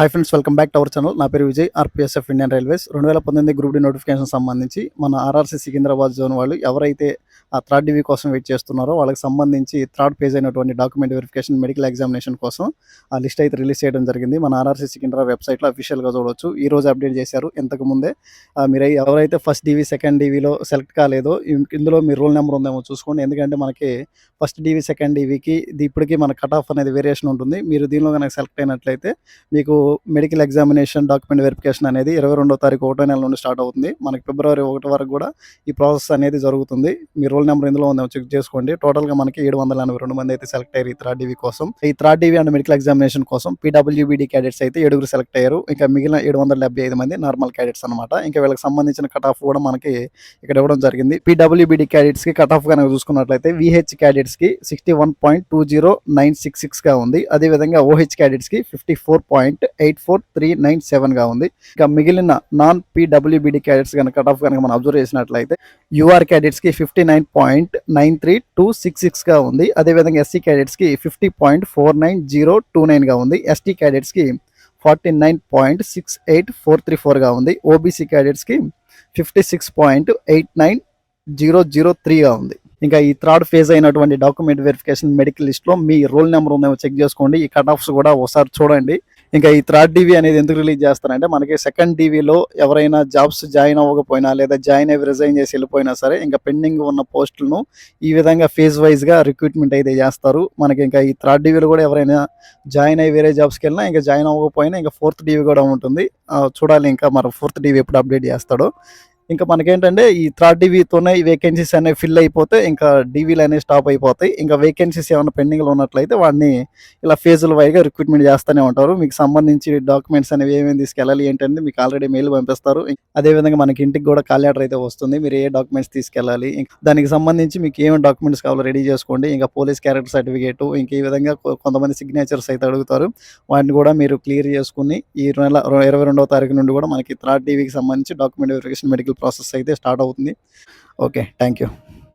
Hi friends welcome back to our channel నా పేరు Vijay RPSF Indian railways రెండు వేల పంతొమ్మిది గ్రూప్ డి నోటిఫికేషన్ సంబంధించి మన ఆర్ఆర్సీ సికింద్రాబాద్ జోన్ వాళ్ళు ఎవరైతే ఆ థర్డ్ డివి కోసం వెయిట్ చేస్తున్నారో వాళ్ళకి సంబంధించి థర్డ్ పేజ్ అయినటువంటి డాక్యుమెంట్ వెరిఫికేషన్ మెడికల్ ఎగ్జామినేషన్ కోసం ఆ లిస్ట్ అయితే రిలీజ్ చేయడం జరిగింది. మన ఆర్ఆర్సీ సికింద్రాబాద్ వెబ్సైట్లో అఫీషియల్గా చూడవచ్చు ఈ రోజు అప్డేట్ చేశారు. ఇంతకు ముందే మీరు ఎవరైతే ఫస్ట్ డివి సెకండ్ డివిలో సెలెక్ట్ కాలేదో ఇందులో మీ రోల్ నెంబర్ ఉందేమో చూసుకోండి. ఎందుకంటే మనకి ఫస్ట్ డివి సెకండ్ డివికి ఇప్పటికీ మన కట్ ఆఫ్ అనేది వేరియేషన్ ఉంటుంది. మీరు దీనిలో కనుక సెలెక్ట్ అయినట్లయితే మీకు మెడికల్ ఎగ్జామినేషన్ డాక్యుమెంట్ వెరిఫికేషన్ అనేది ఇరవై రెండో తారీఖు ఒకటో నెల నుండి స్టార్ట్ అవుతుంది. మనకి ఫిబ్రవరి ఒకటి వరకు కూడా ఈ ప్రాసెస్ అనేది జరుగుతుంది. మీ రోల్ నెంబర్ ఇందులో ఉందో చెక్ చేసుకోండి. టోటల్గా మనకి ఏడు వందల ఎనభై రెండు మంది అయితే సెలెక్ట్ అయ్యారు ఈ థర్డ్ డివి కోసం. ఈ third DV and medical examination కోసం పీడబ్ల్యూబీడీ క్యాడెట్స్ అయితే ఏడుగురు సెలెక్ట్ అయ్యారు. ఇంకా మిగిలిన ఏడు వందల డెబ్బై ఐదు మంది నార్మల్ క్యాడెట్స్ అనమాట ఇంకా వీళ్ళకి సంబంధించిన కట్ ఆఫ్ కూడా మనకి ఇక్కడ ఇవ్వడం జరిగింది. పీడబ్ల్యూబీడీ క్యాడెట్స్కి కట్ ఆఫ్ కనుక చూసుకున్నట్లయితే VH క్యాడెట్స్కి sixty one point two zero nine six సిక్స్గా ఉంది. అదేవిధంగా OH క్యాడెట్స్కి fifty four point eight four three nine సెవెన్గా ఉంది. ఇంకా మిగిలిన నాన్ పీడబ్ల్యూబీడీ క్యాడెట్స్ కనుక కట్ ఆఫ్ కనుక మనం అబ్జర్వ్ చేసినట్లయితే UR క్యాడెట్స్కి fifty nine point nine three two six సిక్స్గా ఉంది. అదేవిధంగా SC క్యాడెట్స్కి fifty point four nine zero two నైన్గా ఉంది. ST క్యాడెట్స్కి forty nine point six eight four three ఫోర్గా ఉంది. OBC క్యాడెట్స్కి fifty six point eight nine zero zero త్రీగా ఉంది. ఇంకా ఈ third phase అయినటువంటి document verification medical లిస్ట్లో మీ రోల్ నెంబర్ ఉందేమో చెక్ చేసుకోండి. ఈ కట్ ఆఫ్స్ కూడా ఒకసారి చూడండి. ఇంకా ఈ థర్డ్ డివి అనేది ఎందుకు రిలీజ్ చేస్తారంటే మనకి సెకండ్ డివిలో ఎవరైనా జాబ్స్ జాయిన్ అవ్వకపోయినా లేదా జాయిన్ అయ్యి రిజైన్ చేసి వెళ్ళిపోయినా సరే ఇంకా పెండింగ్ ఉన్న పోస్టులను ఈ విధంగా ఫేజ్ వైజ్గా రిక్రూట్మెంట్ అయితే చేస్తారు. మనకి ఇంకా ఈ థర్డ్ డివిలో కూడా ఎవరైనా జాయిన్ అయ్యి వేరే జాబ్స్కి వెళ్ళినా ఇంకా జాయిన్ అవ్వకపోయినా ఇంకా ఫోర్త్ డివి కూడా ఉంటుంది. చూడాలి ఇంకా మరి ఫోర్త్ డివి ఎప్పుడు అప్డేట్ చేస్తాడో. ఇంకా మనకేంటంటే ఈ థర్డ్ డివితోనే ఈ వేకెన్సీస్ అనేవి ఫిల్ అయిపోతే ఇంకా డివీలు అనేవి స్టాప్ అయిపోతాయి. ఇంకా వేకెన్సీస్ ఏమైనా పెండింగ్లో ఉన్నట్లయితే వాడిని ఇలా ఫేజుల వైగా రిక్రూట్మెంట్ చేస్తూనే ఉంటారు. మీకు సంబంధించి డాక్యుమెంట్స్ అనేవి ఏమేమి తీసుకెళ్ళాలి ఏంటంటే మీకు ఆల్రెడీ మెయిల్ పంపిస్తారు. అదేవిధంగా మనకి ఇంటికి కూడా కాల్ లెటర్ అయితే వస్తుంది. మీరు ఏ డాక్యుమెంట్స్ తీసుకెళ్ళాలి దానికి సంబంధించి మీకు ఏమేమి డాక్యుమెంట్స్ కావాలో రెడీ చేసుకోండి. ఇంకా పోలీస్ క్యారెక్టర్ సర్టిఫికేట్ ఇంకా ఈ విధంగా కొంతమంది సిగ్నేచర్స్ అయితే అడుగుతారు. వాటిని కూడా మీరు క్లియర్ చేసుకుని ఈ నెల ఇరవై రెండవ తారీఖు నుండి కూడా మనకి థర్డ్ టీవీకి సంబంధించి డాక్యుమెంట్ వెరిఫికేషన్ మెడికల్ ప్రాసెస్ అయితే స్టార్ట్ అవుతుంది. Okay thank you